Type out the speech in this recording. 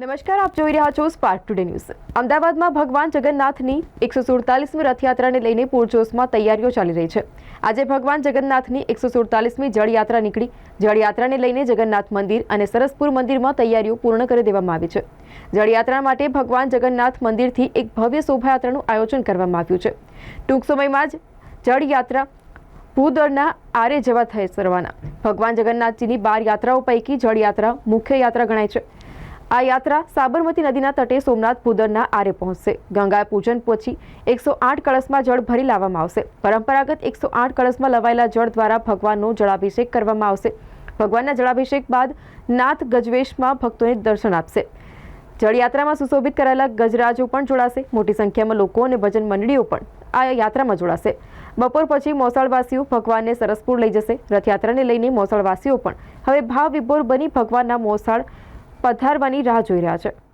નમસ્કાર, આપ જોઈ રહ્યા છો સ્પાર્ક ટુડે ન્યૂઝ અમદાવાદમાં ભગવાન જગન્નાથની એકસો સુડતાલીસમી રથયાત્રાને લઈને પૂરજોશમાં તૈયારીઓ ચાલી રહી છે. આજે ભગવાન જગન્નાથની એકસો સુડતાલીસમી જળયાત્રા નીકળી. જળયાત્રાને લઈને જગન્નાથ મંદિર અને સરસપુર મંદિરમાં તૈયારીઓ પૂર્ણ કરી દેવામાં આવી છે. જળયાત્રા માટે ભગવાન જગન્નાથ મંદિરથી એક ભવ્ય શોભાયાત્રાનું આયોજન કરવામાં આવ્યું છે. ટૂંક સમયમાં જ જળયાત્રા ભૂદળના આરે જવા થઈ રવાના. ભગવાન જગન્નાથજીની બાર યાત્રાઓ પૈકી જળયાત્રા મુખ્ય યાત્રા ગણાય છે. આ યાત્રા સાબરમતી નદીના તટે સોમનાથ ભૂદરના આરે પહોંચશે. ગંગા પૂજન પછી એકસો આઠ કળશમાં જળ ભરી લાવવામાં આવશે. પરંપરાગત એકસો આઠ કળશમાં લવાયેલા જળ દ્વારા ભગવાનનો જળાભિષેક કરવામાં આવશે. ભગવાનના જળાભિષેક બાદ નાથ ગજવેશમાં ભક્તોને દર્શન આપશે. જળયાત્રામાં સુશોભિત કરાયેલા ગજરાજો પણ જોડાશે. મોટી સંખ્યામાં લોકો અને ભજન મંડળીઓ પણ આ યાત્રામાં જોડાશે. બપોર પછી મોસાળવાસીઓ ભગવાનને સરસપુર લઈ જશે. રથયાત્રાને લઈને મોસાળવાસીઓ પણ હવે ભાવ વિભોર બની ભગવાનના મોસાળ પધારવાની રાહ જોઈ રહ્યા છે.